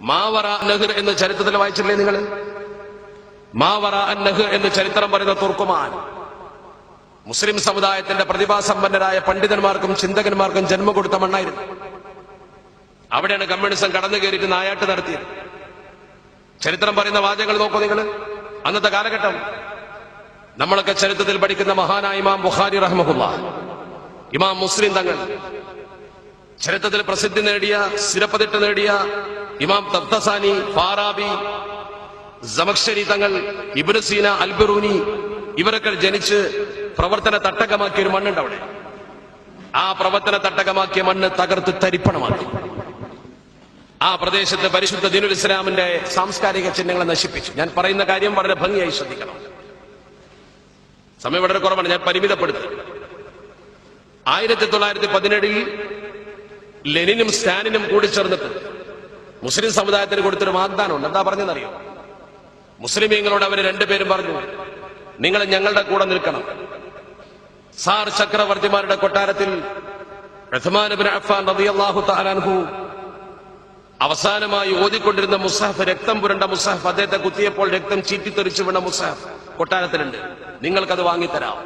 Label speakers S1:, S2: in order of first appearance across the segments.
S1: മാവറ നഹർ എന്ന് ചരിത്രത്തിൽ വായിച്ചില്ലേ നിങ്ങൾ മാവറ നഹ് എന്ന് ചരിത്രം പറയുന്ന തുർക്കുമാൻ. മുസ്ലിം സമുദായത്തിന്റെ പ്രതിഭാസമ്പന്നരായ പണ്ഡിതന്മാർക്കും ചിന്തകന്മാർക്കും ജന്മം കൊടുത്ത മണ്ണായിരുന്നു. അവിടെയാണ് കമ്മ്യൂണിസം കടന്നു കയറിയിട്ട് നായാട്ട് നടത്തിയത്. ചരിത്രം പറയുന്ന വാചകങ്ങൾ നോക്കൂ നിങ്ങൾ അന്നത്തെ കാലഘട്ടം നമ്മളൊക്കെ ചരിത്രത്തിൽ പഠിക്കുന്ന മഹാനായ ഇമാം ബുഖാരി റഹ്മുല്ല ഇമാം മുസ്ലിം തങ്ങൾ. ചരിത്രത്തിൽ പ്രസിദ്ധി നേടിയ സ്ഥിരപ്പതിട്ട് നേടിയ ഇമാം തത്തസാനി ഫാറാബി സമക്ഷരി തങ്ങൾ ഇബ്നു സീന അൽബറൂനി ഇവരൊക്കെ ജനിച്ച് പ്രവർത്തന തട്ടകമാക്കിയ ഒരു മണ്ണുണ്ട് അവിടെ. ആ പ്രവർത്തന തട്ടകമാക്കിയ മണ്ണ് തകർത്ത് തരിപ്പണമാക്കി. ആ പ്രദേശത്ത് പരിശുദ്ധ ദിനുൽ ഇസ്ലാമിന്റെ സാംസ്കാരിക ചിഹ്നങ്ങളെ നശിപ്പിച്ചു. ഞാൻ പറയുന്ന കാര്യം വളരെ ഭംഗിയായി ശ്രദ്ധിക്കണം. സമയം വളരെ കുറവാണ് ഞാൻ പരിമിതപ്പെടുത്തി. ആയിരത്തി തൊള്ളായിരത്തി പതിനേഴിൽ ലെനിനും സ്റ്റാലിനും കൂടി ചേർന്നിട്ട് മുസ്ലിം സമുദായത്തിന് കൊടുത്തൊരു വാഗ്ദാനമുണ്ട്. എന്താ പറഞ്ഞെന്നറിയോ മുസ്ലിമീങ്ങളോട് അവർ രണ്ടുപേരും പറഞ്ഞു നിങ്ങൾ ഞങ്ങളുടെ കൂടെ നിൽക്കണം. സാർ ചക്രവർത്തിമാരുടെ കൊട്ടാരത്തിൽ അവസാനമായി ഓതിക്കൊണ്ടിരുന്ന മുസാഫ് രക്തം പുരണ്ട മുസാഫ് അദ്ദേഹത്തെ കുത്തിയപ്പോൾ രക്തം ചീറ്റിത്തെറിച്ചു വീണ മുസാഫ് കൊട്ടാരത്തിലുണ്ട്. നിങ്ങൾക്കത് വാങ്ങിത്തരാം.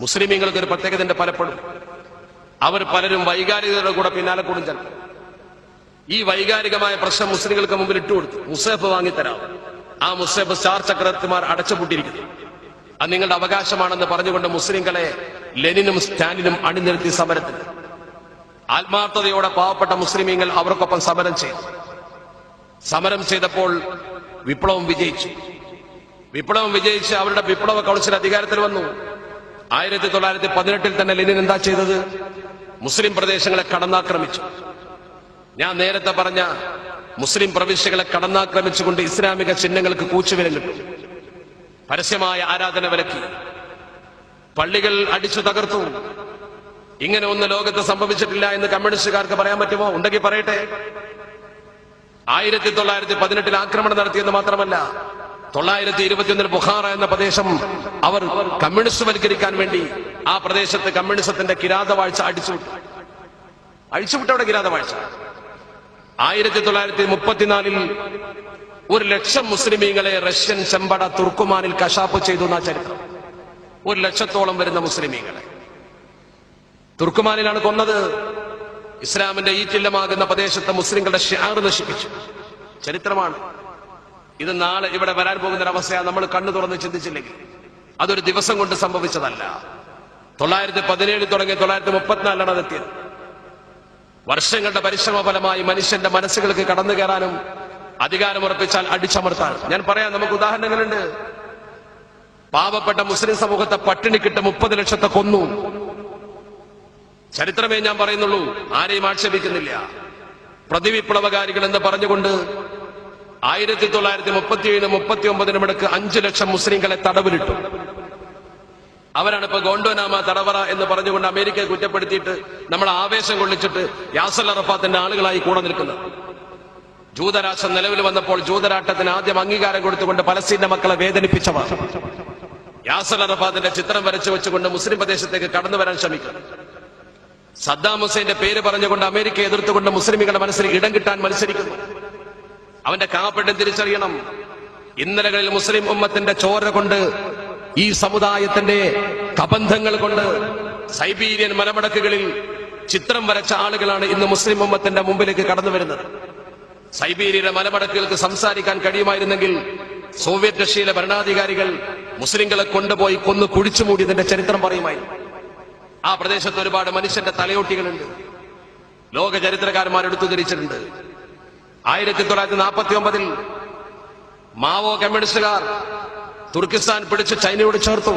S1: മുസ്ലിമീങ്ങൾക്ക് ഒരു പ്രത്യേകതയുണ്ട് പലപ്പോഴും. അവർ പലരും വൈകാരികതയുടെ കൂടെ പിന്നാലെ കൂടും ചിലപ്പോൾ. ഈ വൈകാരികമായ പ്രശ്നം മുസ്ലിങ്ങൾക്ക് മുമ്പിൽ ഇട്ടുകൊടുത്തു മുസേഫ് വാങ്ങിത്തരാം ആ മുസേഫ് സ്റ്റാർ ചക്രവർത്തിമാർ അടച്ചുപൂട്ടിയിരിക്കുന്നു. അത് നിങ്ങളുടെ അവകാശമാണെന്ന് പറഞ്ഞുകൊണ്ട് മുസ്ലിങ്ങളെ ലെനിനും സ്റ്റാലിനും അണിനിരത്തി സമരത്തിൽ ആത്മാർത്ഥതയോടെ പാവപ്പെട്ട മുസ്ലിമീങ്ങൾ അവർക്കൊപ്പം സമരം ചെയ്തു. സമരം ചെയ്തപ്പോൾ വിപ്ലവം വിജയിച്ചു. വിപ്ലവം വിജയിച്ച് അവരുടെ വിപ്ലവ കൗൺസിൽ അധികാരത്തിൽ വന്നു. ആയിരത്തി തൊള്ളായിരത്തി പതിനെട്ടിൽ തന്നെ ലെനിൻ എന്താ ചെയ്തത്? മുസ്ലിം പ്രദേശങ്ങളെ കടന്നാക്രമിച്ചു. ഞാൻ നേരത്തെ പറഞ്ഞ മുസ്ലിം പ്രവിശ്യകളെ കടന്നാക്രമിച്ചുകൊണ്ട് ഇസ്ലാമിക ചിഹ്നങ്ങൾക്ക് കൂച്ചുവിലം കിട്ടും പരസ്യമായ ആരാധന വിലക്കി. പള്ളികൾ അടിച്ചു തകർത്തു. ഇങ്ങനെ ഒന്ന് ലോകത്ത് സംഭവിച്ചിട്ടില്ല എന്ന് കമ്മ്യൂണിസ്റ്റുകാർക്ക് പറയാൻ പറ്റുമോ? ഉണ്ടെങ്കിൽ പറയട്ടെ. ആയിരത്തി തൊള്ളായിരത്തി പതിനെട്ടിൽ ആക്രമണം നടത്തിയെന്ന് മാത്രമല്ല തൊള്ളായിരത്തി ഇരുപത്തിയൊന്നിൽ ബുഹാറ എന്ന പ്രദേശം അവർ കമ്മ്യൂണിസ്റ്റ് വൽക്കരിക്കാൻ വേണ്ടി ആ പ്രദേശത്ത് കമ്മ്യൂണിസത്തിന്റെ കിരാതവാഴ്ച അടിച്ചുവിട്ടു. അഴിച്ചുവിട്ടവിടെ കിരാതവാഴ്ച. ആയിരത്തി തൊള്ളായിരത്തി മുപ്പത്തിനാലിൽ ഒരു ലക്ഷം മുസ്ലിമീങ്ങളെ റഷ്യൻ ചെമ്പട തുർക്കുമാനിൽ കശാപ്പ് ചെയ്തു എന്ന ചരിത്രം. ഒരു ലക്ഷത്തോളം വരുന്ന മുസ്ലിമീങ്ങളെ. തുർക്കുമാനിലാണ് കൊന്നത്. ഇസ്ലാമിന്റെ ഈറ്റില്ലമാകുന്ന പ്രദേശത്തെ മുസ്ലിങ്ങളുടെ ഷിയാർ നശിപ്പിച്ചു. ചരിത്രമാണ്. ഇത് നാളെ ഇവിടെ വരാൻ പോകുന്ന ഒരവസ്ഥയാണ് നമ്മൾ കണ്ണു തുറന്ന് ചിന്തിച്ചില്ലെങ്കിൽ. അതൊരു ദിവസം കൊണ്ട് സംഭവിച്ചതല്ല. തൊള്ളായിരത്തി പതിനേഴ് തുടങ്ങി തൊള്ളായിരത്തി മുപ്പത്തിനാലിലാണ് അതെത്തിയത്. വർഷങ്ങളുടെ പരിശ്രമ ഫലമായി മനുഷ്യന്റെ മനസ്സുകൾക്ക് കടന്നു കയറാനും അധികാരമുറപ്പിച്ചാൽ അടിച്ചമർത്താൻ. ഞാൻ പറയാം നമുക്ക് ഉദാഹരണങ്ങളുണ്ട്. പാവപ്പെട്ട മുസ്ലിം സമൂഹത്തെ പട്ടിണിക്കിട്ട് മുപ്പത് ലക്ഷത്തെ കൊന്നു. ചരിത്രമേ ഞാൻ പറയുന്നുള്ളൂ ആരെയും ആക്ഷേപിക്കുന്നില്ല. പ്രതിവിപ്ലവകാരികൾ എന്ന് പറഞ്ഞുകൊണ്ട് ആയിരത്തി തൊള്ളായിരത്തി മുപ്പത്തിയേഴിന് മുപ്പത്തി ഒമ്പതിനും ഇടയ്ക്ക് അഞ്ചു ലക്ഷം മുസ്ലിങ്ങളെ തടവിലിട്ടു. അവരാണ് ഇപ്പൊ ഗോണ്ടോനാമ തടവറ എന്ന് പറഞ്ഞുകൊണ്ട് അമേരിക്കയെ കുറ്റപ്പെടുത്തിയിട്ട് നമ്മൾ ആവേശം കൊള്ളിച്ചിട്ട് യാസൽ അറഫാത്തിന്റെ ആളുകളായി കൂടെ നിൽക്കുന്നത്. ജൂതരാഷ്ട്രം നിലവിൽ വന്നപ്പോൾ ജൂതരാട്ടത്തിന് ആദ്യം അംഗീകാരം കൊടുത്തുകൊണ്ട് പലസ്തീന്റെ മക്കളെ വേദനിപ്പിച്ചവർ. യാസൽ അറഫാത്തിന്റെ ചിത്രം വരച്ചു വെച്ചുകൊണ്ട് മുസ്ലിം പ്രദേശത്തേക്ക് കടന്നു വരാൻ ശ്രമിക്കുന്നു സദ്ദാം ഹുസൈന്റെ പേര് പറഞ്ഞുകൊണ്ട് അമേരിക്ക എതിർത്തുകൊണ്ട് മുസ്ലിമുകളുടെ മനസ്സിൽ ഇടം കിട്ടാൻ മത്സരിക്കുന്നു അവന്റെ കാപ്പട്ടം തിരിച്ചറിയണം. ഇന്നലകളിൽ മുസ്ലിം ഉമ്മത്തിന്റെ ചോര കൊണ്ട് ഈ സമുദായത്തിന്റെ കബന്ധങ്ങൾ കൊണ്ട് സൈബീരിയൻ മലമടക്കുകളിൽ ചിത്രം വരച്ച ആളുകളാണ് ഇന്ന് മുസ്ലിം ഉമ്മത്തിന്റെ മുമ്പിലേക്ക് കടന്നു വരുന്നത്. സൈബീരിയയിലെ മലമടക്കുകൾക്ക് സംസാരിക്കാൻ കഴിയുമായിരുന്നെങ്കിൽ സോവിയറ്റ് റഷ്യയിലെ ഭരണാധികാരികൾ മുസ്ലിങ്ങളെ കൊണ്ടുപോയി കൊന്നു കുഴിച്ചു മൂടിയതിന്റെ ചരിത്രം പറയുമായി ആ പ്രദേശത്ത് ഒരുപാട് മനുഷ്യന്റെ തലയോട്ടികളുണ്ട്. ലോക ചരിത്രകാരന്മാർ എടുത്തു ധരിച്ചിട്ടുണ്ട്. ആയിരത്തി തൊള്ളായിരത്തി നാൽപ്പത്തി ഒമ്പതിൽ മാവോ കമ്മ്യൂണിസ്റ്റുകാർ തുർക്കിസ്ഥാൻ പിടിച്ച് ചൈനയോട് ചേർത്തു.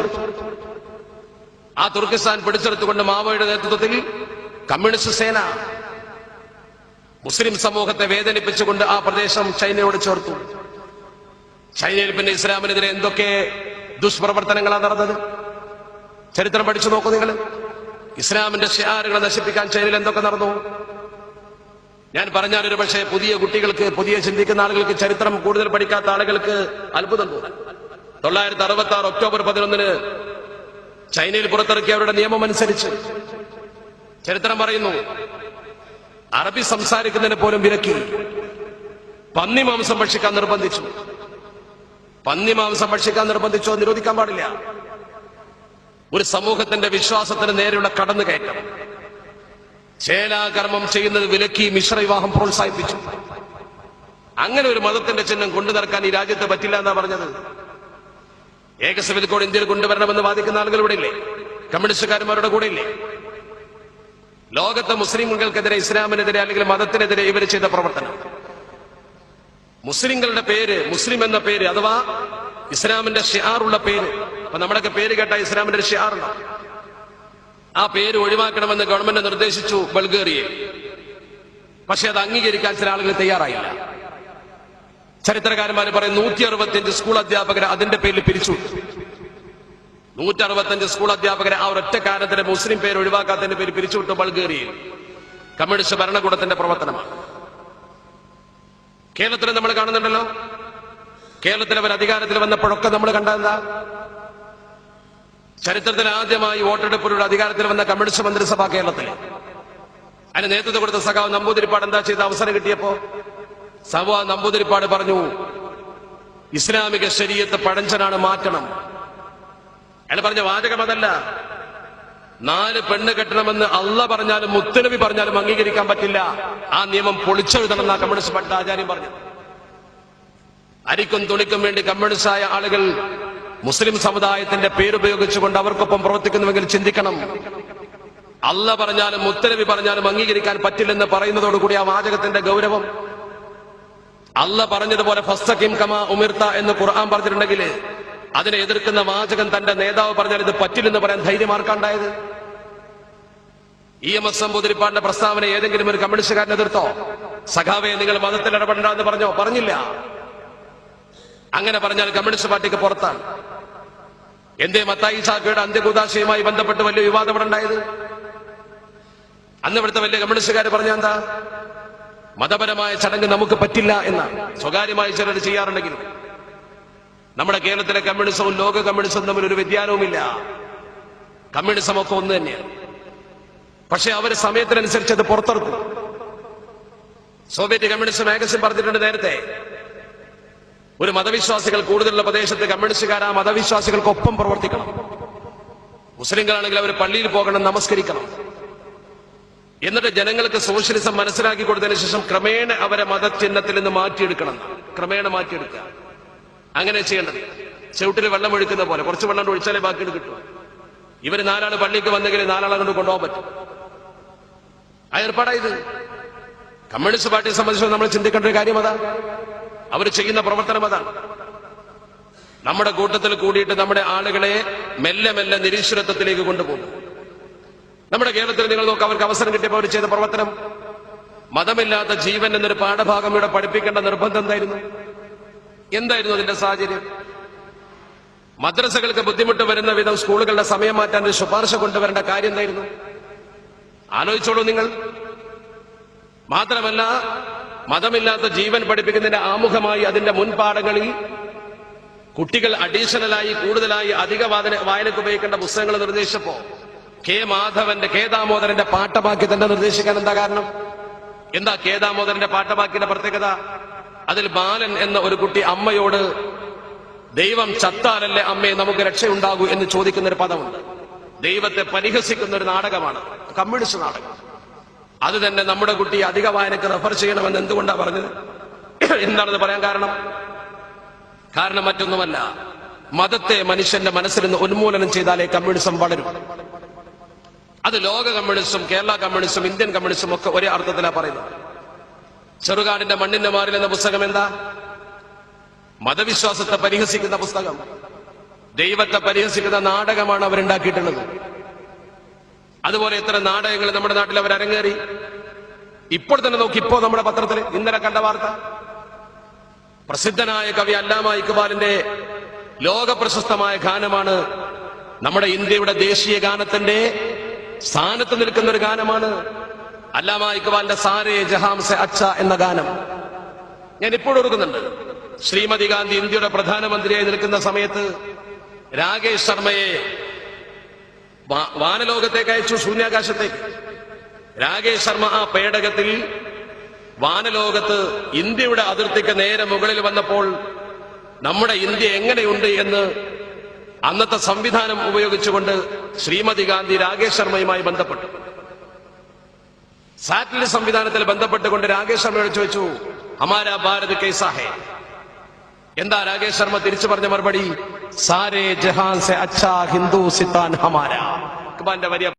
S1: ആ തുർക്കിസ്ഥാൻ പിടിച്ചെടുത്തുകൊണ്ട് മാവോയുടെ നേതൃത്വത്തിൽ കമ്മ്യൂണിസ്റ്റ് സേന മുസ്ലിം സമൂഹത്തെ വേദനിപ്പിച്ചുകൊണ്ട് ആ പ്രദേശം ചൈനയോട് ചേർത്തു. ചൈനയിൽ പിന്നെ ഇസ്ലാമിനെതിരെ എന്തൊക്കെ ദുഷ്പ്രവർത്തനങ്ങളാണ് നടന്നത്? ചരിത്രം പഠിച്ചു നോക്കൂ നിങ്ങൾ. ഇസ്ലാമിന്റെ ഷിയാറുകളെ നശിപ്പിക്കാൻ ചൈനയിൽ എന്തൊക്കെ നടന്നു? ഞാൻ പറഞ്ഞാൽ ഒരു പക്ഷേ പുതിയ കുട്ടികൾക്ക് പുതിയ ചിന്തിക്കുന്ന ആളുകൾക്ക് ചരിത്രം കൂടുതൽ പഠിക്കാത്ത ആളുകൾക്ക് അത്ഭുതം തോന്നും. തൊള്ളായിരത്തി അറുപത്തി ആറ് ഒക്ടോബർ പതിനൊന്നിന് ചൈനയിൽ പുറത്തിറക്കിയ അവരുടെ നിയമം അനുസരിച്ച് ചരിത്രം പറയുന്നു. അറബി സംസാരിക്കുന്നതിന് പോലും വിലക്കി. പന്നി മാംസം ഭക്ഷിക്കാൻ നിർബന്ധിച്ചു. പന്നി മാംസം ഭക്ഷിക്കാൻ നിർബന്ധിച്ചോ നിരോധിക്കാൻ പാടില്ല. ഒരു സമൂഹത്തിന്റെ വിശ്വാസത്തിന് നേരെയുള്ള കടന്നുകയറ്റം. ചേലാകർമ്മം ചെയ്യുന്നത് വിലക്കി മിശ്ര വിവാഹം പ്രോത്സാഹിപ്പിച്ചു. അങ്ങനെ ഒരു മതത്തിന്റെ ചിഹ്നം കൊണ്ടു നടക്കാൻ ഈ രാജ്യത്ത് പറ്റില്ല എന്നാ പറഞ്ഞത്. ഏകസവിധ കോഡ് ഇന്ത്യയിൽ കൊണ്ടുവരണമെന്ന് വാദിക്കുന്ന ആളുകൾ ഇവിടെ ഇല്ലേ? കമ്മ്യൂണിസ്റ്റുകാരന്മാരുടെ കൂടെ ഇല്ലേ? ലോകത്തെ മുസ്ലിംകൾക്കെതിരെ ഇസ്ലാമിനെതിരെ അല്ലെങ്കിൽ മതത്തിനെതിരെ ഇവർ ചെയ്ത പ്രവർത്തനം. മുസ്ലിങ്ങളുടെ പേര് മുസ്ലിം എന്ന പേര് അഥവാ ഇസ്ലാമിന്റെ ഷിയാറുള്ള പേര്. അപ്പൊ നമ്മുടെയൊക്കെ പേര് കേട്ട ഇസ്ലാമിന്റെ ഷിയാറുണ്ടോ ആ പേര് ഒഴിവാക്കണമെന്ന് ഗവൺമെന്റ് നിർദ്ദേശിച്ചു ബൾഗേറിയയിൽ. പക്ഷെ അത് അംഗീകരിക്കാൻ ചില ആളുകൾ തയ്യാറായില്ല. ചരിത്രകാരന്മാർ പറയും നൂറ്റി അറുപത്തിയഞ്ച് സ്കൂൾ അധ്യാപകരെ അതിന്റെ പേരിൽ പിരിച്ചു. നൂറ്റി അറുപത്തഞ്ച് സ്കൂൾ അധ്യാപകരെ ആ ഒരൊറ്റ കാരണത്തിന് മുസ്ലിം പേര് ഒഴിവാക്കാത്തതിന്റെ പേര് പിരിച്ചുവിട്ടു ബൾഗേറിയയിൽ. കമ്മ്യൂണിസ്റ്റ് ഭരണകൂടത്തിന്റെ പ്രവർത്തനമാണ്. കേരളത്തിൽ നമ്മൾ കാണുന്നുണ്ടല്ലോ. കേരളത്തിൽ അവർ അധികാരത്തിൽ വന്നപ്പോഴൊക്കെ നമ്മൾ കണ്ടതെന്താ? ചരിത്രത്തിൽ ആദ്യമായി വോട്ടെടുപ്പിലൂടെ അധികാരത്തിൽ വന്ന കമ്മ്യൂണിസ്റ്റ് മന്ത്രിസഭ കേരളത്തിൽ അതിന് നേതൃത്വം കൊടുത്ത സഖാവ് നമ്പൂതിരിപ്പാട് എന്താ ചെയ്ത? അവസരം കിട്ടിയപ്പോ സവ നമ്പൂതിരിപ്പാട് പറഞ്ഞു ഇസ്ലാമിക ശരീരത്ത് പഴഞ്ചനാണ് മാറ്റണം. അയാൾ പറഞ്ഞ വാചകം അതല്ല. നാല് പെണ്ണ് കെട്ടണമെന്ന് അല്ല പറഞ്ഞാലും മുത്തനബി പറഞ്ഞാലും അംഗീകരിക്കാൻ പറ്റില്ല. ആ നിയമം പൊളിച്ചെഴുതണം എന്നാ കമ്മ്യൂണിസ്റ്റ് പട്ട ആചാര്യം പറഞ്ഞു. അരിക്കും തുണിക്കും വേണ്ടി കമ്മ്യൂണിസ്റ്റായ ആളുകൾ മുസ്ലിം സമുദായത്തിന്റെ പേരുപയോഗിച്ചുകൊണ്ട് അവർക്കൊപ്പം പ്രവർത്തിക്കുന്നുവെങ്കിൽ ചിന്തിക്കണം. അല്ല പറഞ്ഞാലും മുത്തലവി പറഞ്ഞാലും അംഗീകരിക്കാൻ പറ്റില്ലെന്ന് പറയുന്നതോടുകൂടി ആ വാചകത്തിന്റെ ഗൗരവം അല്ല പറഞ്ഞതുപോലെ ഫസ്തഖിം കമ ഉമിർത്ത എന്ന് ഖുർആൻ പറഞ്ഞിട്ടുണ്ടെങ്കിൽ അതിനെ എതിർക്കുന്ന വാചകൻ തന്റെ നേതാവ് പറഞ്ഞാൽ ഇത് പറ്റില്ലെന്ന് പറയാൻ ധൈര്യം ആർക്കാണ്ടായത്? ഇ എം എസ് എംബുതിരിപ്പാടിന്റെ പ്രസ്താവന ഏതെങ്കിലും ഒരു കമ്മ്യൂണിസ്റ്റുകാരൻ എതിർത്തോ? സഖാവെ നിങ്ങൾ മതത്തിൽ ഇടപെടണ്ട എന്ന് പറഞ്ഞോ? പറഞ്ഞില്ല. അങ്ങനെ പറഞ്ഞാൽ കമ്മ്യൂണിസ്റ്റ് പാർട്ടിക്ക് പുറത്താണ്. എന്തേ മത്തായി സാക്കയുടെ അന്ത്യകുദാശയുമായി ബന്ധപ്പെട്ട് വലിയ വിവാദം ഇവിടെ ഉണ്ടായത്? അന്ന് ഇവിടുത്തെ വലിയ കമ്മ്യൂണിസ്റ്റുകാർ പറഞ്ഞ എന്താ? മതപരമായ ചടങ്ങ് നമുക്ക് പറ്റില്ല എന്നാണ് സ്വകാര്യമായി ചിലർ ചെയ്യാറുണ്ടെങ്കിലും നമ്മുടെ കേരളത്തിലെ കമ്മ്യൂണിസവും ലോക കമ്മ്യൂണിസവും തമ്മിൽ ഒരു വ്യതിയാനവുമില്ല. കമ്മ്യൂണിസം ഒക്കെ ഒന്ന് തന്നെയാണ്. പക്ഷെ അവർ സമയത്തിനനുസരിച്ച് അത് പുറത്തിറക്കും സോവിയറ്റ് കമ്മ്യൂണിസ്റ്റ് മാഗസിൻ പറഞ്ഞിട്ടുണ്ട് നേരത്തെ ഒരു മതവിശ്വാസികൾ കൂടുതലുള്ള പ്രദേശത്ത് കമ്മ്യൂണിസ്റ്റുകാർ ആ മതവിശ്വാസികൾക്കൊപ്പം പ്രവർത്തിക്കണം. മുസ്ലിങ്ങളാണെങ്കിൽ അവർ പള്ളിയിൽ പോകണം നമസ്കരിക്കണം. എന്നിട്ട് ജനങ്ങൾക്ക് സോഷ്യലിസം മനസ്സിലാക്കി കൊടുത്തതിന് ശേഷം ക്രമേണ അവരെ മതചിഹ്നത്തിൽ നിന്ന് മാറ്റിയെടുക്കണം. ക്രമേണ മാറ്റിയെടുക്കുക. അങ്ങനെ ചെയ്യേണ്ടത്. ചവിട്ടിൽ വെള്ളം ഒഴിക്കുന്ന പോലെ. കുറച്ച് വെള്ളം ഒഴിച്ചാലേ ബാക്കി കിട്ടും. ഇവർ നാലാൾ പള്ളിക്ക് വന്നെങ്കിൽ നാലാളെ കൊണ്ട് കൊണ്ടുപോകാൻ പറ്റും. ആ ഏർപ്പാടായത് കമ്മ്യൂണിസ്റ്റ് പാർട്ടിയെ സംബന്ധിച്ച് നമ്മൾ ചിന്തിക്കേണ്ട ഒരു കാര്യം അതാ. അവർ ചെയ്യുന്ന പ്രവർത്തനം അതാണ് നമ്മുടെ കൂട്ടത്തിൽ കൂടിയിട്ട് നമ്മുടെ ആളുകളെ മെല്ലെ മെല്ലെ നിരീശ്വരത്വത്തിലേക്ക് കൊണ്ടുപോകും. നമ്മുടെ കേരളത്തിൽ നിങ്ങൾ നോക്ക് അവർക്ക് അവസരം കിട്ടിയപ്പോൾ അവർ ചെയ്ത പ്രവർത്തനം. മതമില്ലാത്ത ജീവൻ എന്നൊരു പാഠഭാഗം ഇവിടെ പഠിപ്പിക്കേണ്ട നിർബന്ധം എന്തായിരുന്നു? എന്തായിരുന്നു അതിന്റെ സാഹചര്യം? മദ്രസകൾക്ക് ബുദ്ധിമുട്ട് വരുന്ന വിധം സ്കൂളുകളുടെ സമയം മാറ്റാൻ ഒരു ശുപാർശ കൊണ്ടുവരേണ്ട കാര്യം എന്തായിരുന്നു? ആലോചിച്ചോളൂ നിങ്ങൾ. മാത്രമല്ല മതമില്ലാത്ത ജീവൻ പഠിപ്പിക്കുന്നതിന്റെ ആമുഖമായി അതിന്റെ മുൻപാഠങ്ങളിൽ കുട്ടികൾ അഡീഷണലായി കൂടുതലായി അധിക വായനക്ക് ഉപയോഗിക്കേണ്ട പുസ്തകങ്ങൾ നിർദ്ദേശിച്ചപ്പോ കെ മാധവന്റെ കെ ദാമോദരന്റെ പാട്ടമാക്കി തന്നെ നിർദ്ദേശിക്കാൻ എന്താ കാരണം? എന്താ കെ ദാമോദരന്റെ പാട്ടമാക്കിന്റെ പ്രത്യേകത? അതിൽ ബാലൻ എന്ന ഒരു കുട്ടി അമ്മയോട് ദൈവം ചത്താലല്ലേ അമ്മയെ നമുക്ക് രക്ഷയുണ്ടാകൂ എന്ന് ചോദിക്കുന്ന ഒരു പദമുണ്ട്. ദൈവത്തെ പരിഹസിക്കുന്ന ഒരു നാടകമാണ്. കമ്മ്യൂണിസ്റ്റ് നാടകം. അത് തന്നെ നമ്മുടെ കുട്ടി അധിക വായനക്ക് റെഫർ ചെയ്യണമെന്ന് എന്തുകൊണ്ടാ പറഞ്ഞത്? എന്താണെന്ന് പറയാൻ കാരണം? കാരണം മറ്റൊന്നുമല്ല. മതത്തെ മനുഷ്യന്റെ മനസ്സിൽ നിന്ന് ഉന്മൂലനം ചെയ്താലേ കമ്മ്യൂണിസം വളരും. അത് ലോക കമ്മ്യൂണിസ്റ്റും കേരള കമ്മ്യൂണിസ്റ്റും ഇന്ത്യൻ കമ്മ്യൂണിസ്റ്റും ഒക്കെ ഒരേ അർത്ഥത്തിലാണ് പറയുന്നത്. ചെറുകാടിന്റെ മണ്ണിന്റെ മാറിൽ എന്ന പുസ്തകം എന്താ? മതവിശ്വാസത്തെ പരിഹസിക്കുന്ന പുസ്തകം. ദൈവത്തെ പരിഹസിക്കുന്ന നാടകമാണ് അവരുണ്ടാക്കിയിട്ടുള്ളത്. അതുപോലെ എത്ര നാടകങ്ങൾ നമ്മുടെ നാട്ടിൽ അവർ അരങ്ങേറി. ഇപ്പോൾ തന്നെ നോക്കി ഇപ്പോ നമ്മുടെ പത്രത്തിൽ ഇന്നലെ കണ്ട വാർത്ത. പ്രസിദ്ധനായ കവി അല്ലാമ ഇക്ബാലിന്റെ ലോക പ്രശസ്തമായ ഗാനമാണ് നമ്മുടെ ഇന്ത്യയുടെ ദേശീയ ഗാനത്തിന്റെ സ്ഥാനത്ത് നിൽക്കുന്ന ഒരു ഗാനമാണ് അല്ലാമ ഇക്ബാലിന്റെ സാരേ ജഹാംസെ അച്ഛ എന്ന ഗാനം. ഞാൻ ഇപ്പോഴും ഓർക്കുന്നുണ്ട്. ശ്രീമതി ഗാന്ധി ഇന്ത്യയുടെ പ്രധാനമന്ത്രിയായി നിൽക്കുന്ന സമയത്ത് രാകേഷ് ശർമ്മയെ വാനലോകത്തേക്ക് അയച്ചു ശൂന്യാകാശത്തേക്ക്. രാകേഷ് ശർമ്മ ആ പേടകത്തിൽ വാനലോകത്ത് ഇന്ത്യയുടെ അതിർത്തിക്ക് നേരെ മുകളിൽ വന്നപ്പോൾ നമ്മുടെ ഇന്ത്യ എങ്ങനെയുണ്ട് എന്ന് അന്നത്തെ സംവിധാനം ഉപയോഗിച്ചുകൊണ്ട് ശ്രീമതി ഗാന്ധി രാകേഷ് ശർമ്മയുമായി ബന്ധപ്പെട്ടു. സാറ്റലൈറ്റ് സംവിധാനത്തിൽ ബന്ധപ്പെട്ടുകൊണ്ട് രാകേഷ് ശർമ്മയോട് ചോദിച്ചു ഹമാര ഭാരത് കൈസാ ഹേ എന്താ രാകേഷ് ശർമ്മ തിരിച്ചു പറഞ്ഞ മറുപടി? സാരേ ജഹാൻ സെ അച്ഛാ ഹിന്ദു സിത്താൻ ഹമാര.